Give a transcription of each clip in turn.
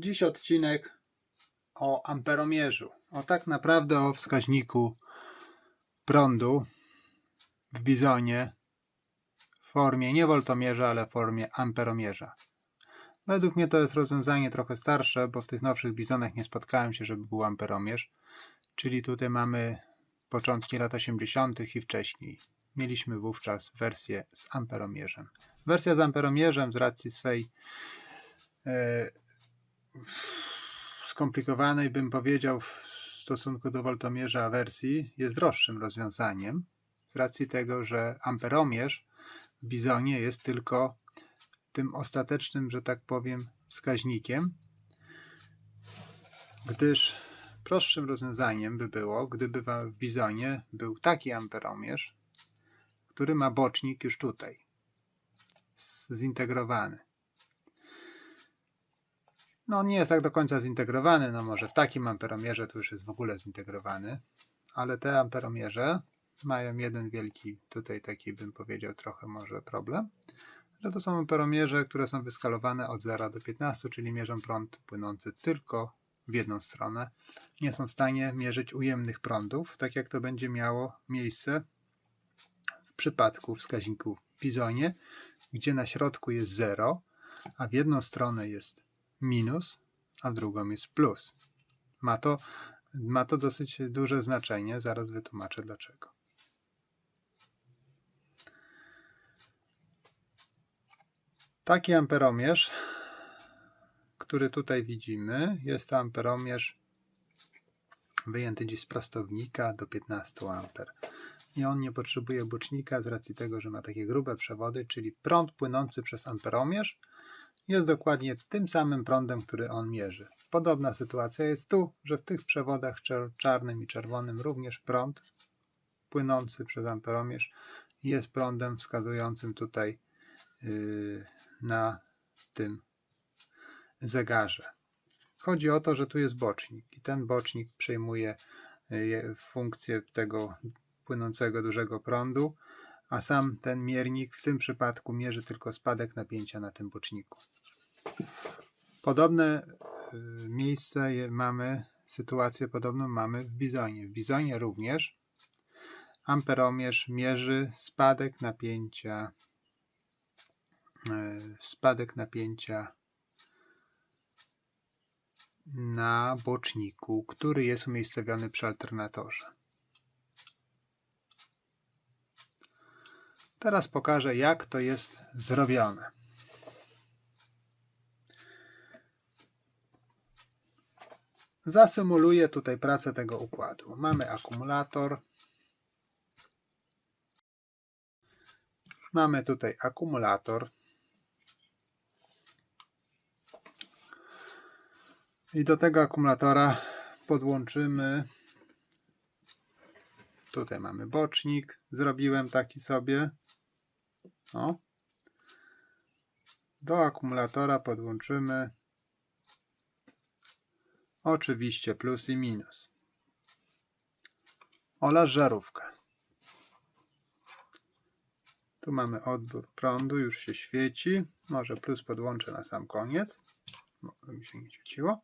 Dziś odcinek o amperomierzu. O tak naprawdę o wskaźniku prądu w bizonie w formie nie woltomierza, ale w formie amperomierza. Według mnie to jest rozwiązanie trochę starsze, bo w tych nowszych bizonach nie spotkałem się, żeby był amperomierz. Czyli tutaj mamy początki lat 80. i wcześniej. Mieliśmy wówczas wersję z amperomierzem. Wersja z amperomierzem z racji swej e, skomplikowanej, bym powiedział, w stosunku do woltomierza wersji jest droższym rozwiązaniem z racji tego, że amperomierz w bizonie jest tylko tym ostatecznym, że tak powiem, wskaźnikiem, gdyż prostszym rozwiązaniem by było, gdyby w bizonie był taki amperomierz, który ma bocznik już tutaj, zintegrowany. No nie jest tak do końca zintegrowany, no może w takim amperomierze to już jest w ogóle zintegrowany, ale te amperomierze mają jeden wielki, tutaj taki bym powiedział trochę może problem, że to są amperomierze, które są wyskalowane od 0 do 15, czyli mierzą prąd płynący tylko w jedną stronę. Nie są w stanie mierzyć ujemnych prądów, tak jak to będzie miało miejsce w przypadku wskaźników w bizonie, gdzie na środku jest 0, a w jedną stronę jest minus, a drugą jest plus. Ma to, ma to dosyć duże znaczenie, zaraz wytłumaczę dlaczego. Taki amperomierz, który tutaj widzimy, jest to amperomierz wyjęty dziś z prostownika do 15 amper. I on nie potrzebuje bocznika z racji tego, że ma takie grube przewody, czyli prąd płynący przez amperomierz jest dokładnie tym samym prądem, który on mierzy. Podobna sytuacja jest tu, że w tych przewodach czarnym i czerwonym również prąd płynący przez amperomierz jest prądem wskazującym tutaj yy, na tym zegarze. Chodzi o to, że tu jest bocznik i ten bocznik przejmuje yy, funkcję tego płynącego dużego prądu, a sam ten miernik w tym przypadku mierzy tylko spadek napięcia na tym boczniku. Podobne y, miejsce mamy, sytuację podobną mamy w bizonie. W bizonie również amperomierz mierzy spadek napięcia y, spadek napięcia na boczniku, który jest umiejscowiony przy alternatorze. Teraz pokażę, jak to jest zrobione. Zasymuluję tutaj pracę tego układu. Mamy akumulator. Mamy tutaj akumulator. I do tego akumulatora podłączymy. Tutaj mamy bocznik. Zrobiłem taki sobie. O. Do akumulatora podłączymy oczywiście plus i minus oraz żarówkę. Tu mamy odbiór prądu, już się świeci. Może plus podłączę na sam koniec, bo mi się nie świeciło.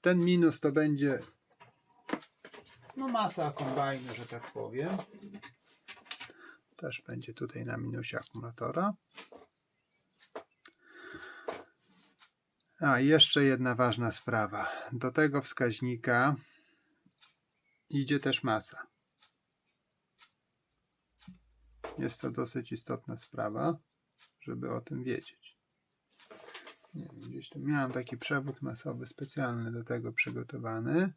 Ten minus to będzie no masa kombajnu, że tak powiem. Też będzie tutaj na minusie akumulatora. A, jeszcze jedna ważna sprawa. Do tego wskaźnika idzie też masa. Jest to dosyć istotna sprawa, żeby o tym wiedzieć. Nie wiem, gdzieś tu miałem taki przewód masowy specjalny do tego przygotowany.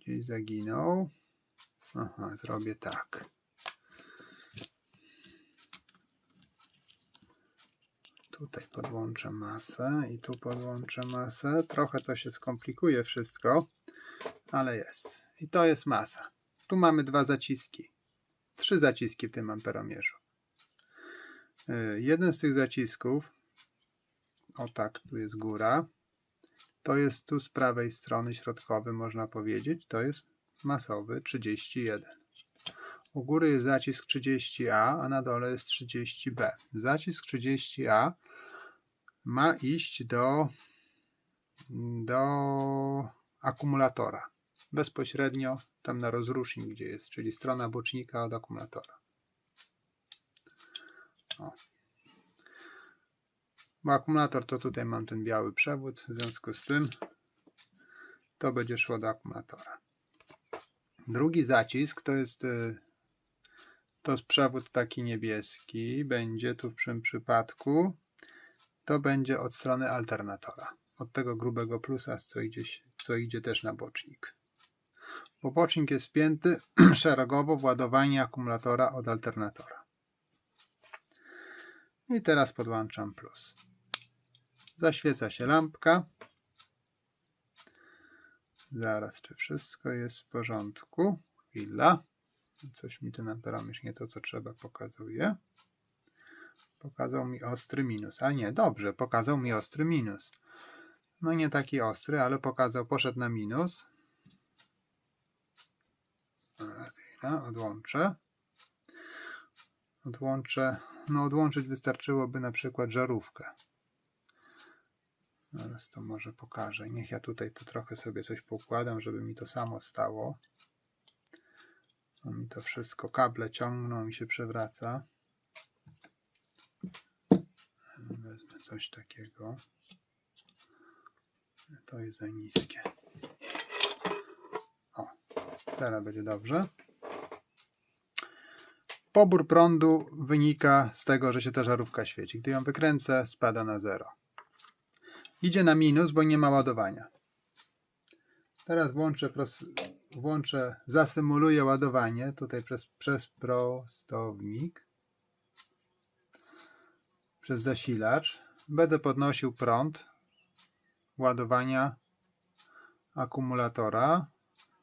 Gdzieś zaginął. Aha, zrobię tak. Tutaj podłączę masę i tu podłączę masę. Trochę to się skomplikuje wszystko, ale jest. I to jest masa. Tu mamy dwa zaciski. Trzy zaciski w tym amperomierzu. Yy, Jeden z tych zacisków, o tak, tu jest góra, to jest tu z prawej strony środkowy, można powiedzieć, to jest masowy 31. U góry jest zacisk 30A, a na dole jest 30B. Zacisk 30A ma iść do do akumulatora. Bezpośrednio tam na rozrusznik, gdzie jest, czyli strona bocznika od akumulatora. O. Bo akumulator to tutaj mam ten biały przewód, w związku z tym to będzie szło do akumulatora. Drugi zacisk to jest y, to jest przewód taki niebieski, będzie tu w tym przypadku to będzie od strony alternatora, od tego grubego plusa, co idzie, co idzie też na bocznik. Bo bocznik jest spięty szeregowo w ładowanie akumulatora od alternatora. I teraz podłączam plus. Zaświeca się lampka. Zaraz, czy wszystko jest w porządku? Chwila. Coś mi ten amperomierz nie to, co trzeba pokazuje. Pokazał mi ostry minus. A nie, dobrze, pokazał mi ostry minus. No nie taki ostry, ale pokazał, poszedł na minus. Chwila, odłączę. Odłączę, no odłączyć wystarczyłoby na przykład żarówkę. Zaraz to może pokażę. Niech ja tutaj to trochę sobie coś poukładam, żeby mi to samo stało. No mi to wszystko, kable ciągną i się przewraca. Wezmę coś takiego. To jest za niskie. O, teraz będzie dobrze. Pobór prądu wynika z tego, że się ta żarówka świeci. Gdy ją wykręcę, spada na zero. Idzie na minus, bo nie ma ładowania. Teraz włączę, włączę zasymuluję ładowanie tutaj przez, przez prostownik, przez zasilacz. Będę podnosił prąd ładowania akumulatora.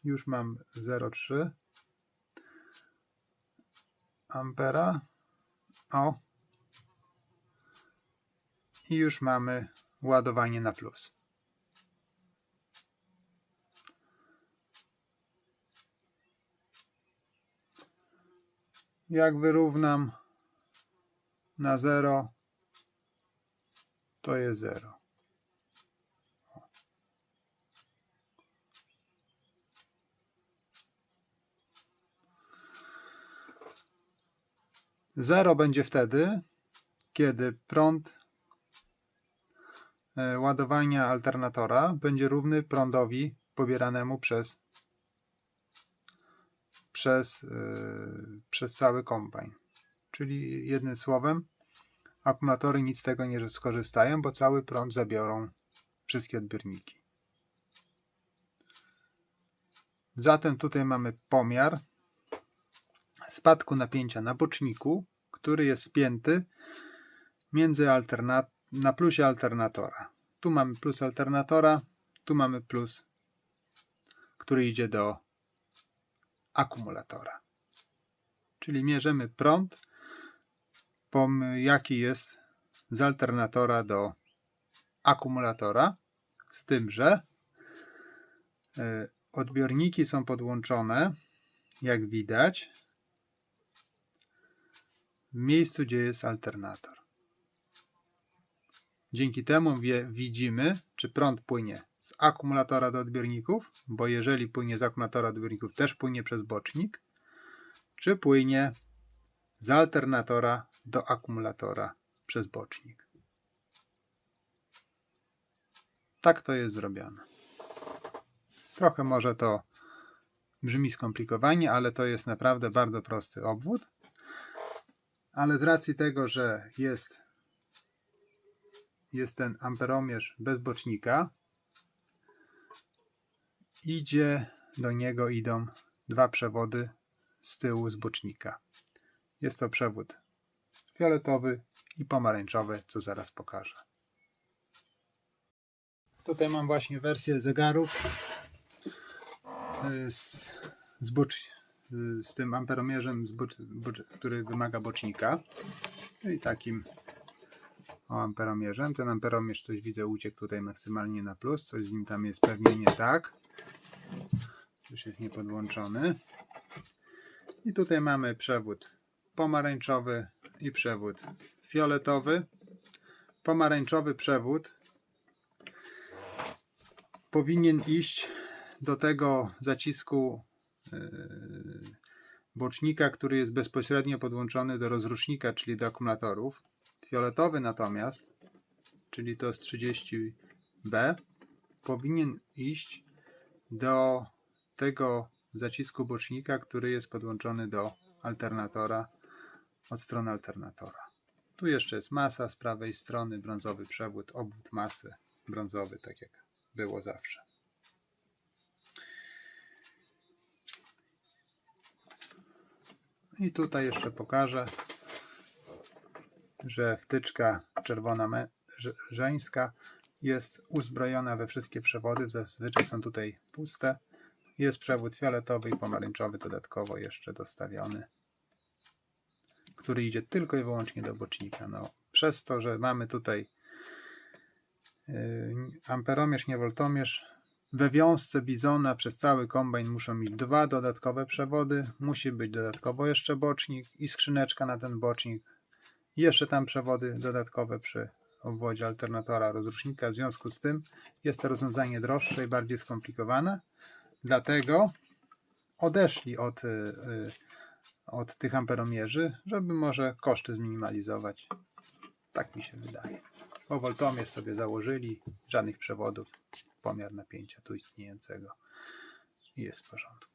Już mam 0,3 ampera. O. I już mamy ładowanie na plus. Jak wyrównam na 0, to jest 0. Zero będzie wtedy, kiedy prąd e, ładowania alternatora będzie równy prądowi pobieranemu przez przez, yy, przez cały kombajn. Czyli jednym słowem, akumulatory nic z tego nie skorzystają, bo cały prąd zabiorą wszystkie odbiorniki. Zatem tutaj mamy pomiar spadku napięcia na boczniku, który jest wpięty między na plusie alternatora. Tu mamy plus alternatora, tu mamy plus, który idzie do akumulatora. Czyli mierzymy prąd, jaki jest z alternatora do akumulatora, z tym, że y, odbiorniki są podłączone, jak widać, w miejscu, gdzie jest alternator. Dzięki temu wie, widzimy, czy prąd płynie z akumulatora do odbiorników, bo jeżeli płynie z akumulatora do odbiorników, też płynie przez bocznik, czy płynie z alternatora do akumulatora przez bocznik. Tak to jest zrobione. Trochę może to brzmi skomplikowanie, ale to jest naprawdę bardzo prosty obwód. Ale z racji tego, że jest, jest ten amperomierz bez bocznika, idzie do niego idą dwa przewody z tyłu z bocznika. Jest to przewód fioletowy i pomarańczowy, co zaraz pokażę. Tutaj mam właśnie wersję zegarów y, z, z, bocz, y, z tym amperomierzem, z bocz, bocz, który wymaga bocznika. I takim o amperomierzem. Ten amperomierz coś widzę uciekł tutaj maksymalnie na plus. Coś z nim tam jest pewnie nie tak. Już jest niepodłączony. I tutaj mamy przewód pomarańczowy i przewód fioletowy. Pomarańczowy przewód powinien iść do tego zacisku yy, bocznika, który jest bezpośrednio podłączony do rozrusznika, czyli do akumulatorów. Fioletowy natomiast, czyli to jest 30B, powinien iść do tego zacisku bocznika, który jest podłączony do alternatora od strony alternatora. Tu jeszcze jest masa z prawej strony, brązowy przewód, obwód masy brązowy, tak jak było zawsze. I tutaj jeszcze pokażę, że wtyczka czerwona żeńska jest uzbrojona we wszystkie przewody, zazwyczaj są tutaj puste. Jest przewód fioletowy i pomarańczowy dodatkowo jeszcze dostawiony, który idzie tylko i wyłącznie do bocznika. No, przez to, że mamy tutaj yy, amperomierz, nie woltomierz, we wiązce bizona przez cały kombajn muszą mieć dwa dodatkowe przewody, musi być dodatkowo jeszcze bocznik i skrzyneczka na ten bocznik. Jeszcze tam przewody dodatkowe przy obwodzie alternatora rozrusznika. W związku z tym jest to rozwiązanie droższe i bardziej skomplikowane. Dlatego odeszli od, y, y, od tych amperomierzy, żeby może koszty zminimalizować. Tak mi się wydaje. Bo woltomierz sobie założyli, żadnych przewodów, pomiar napięcia tu istniejącego jest w porządku.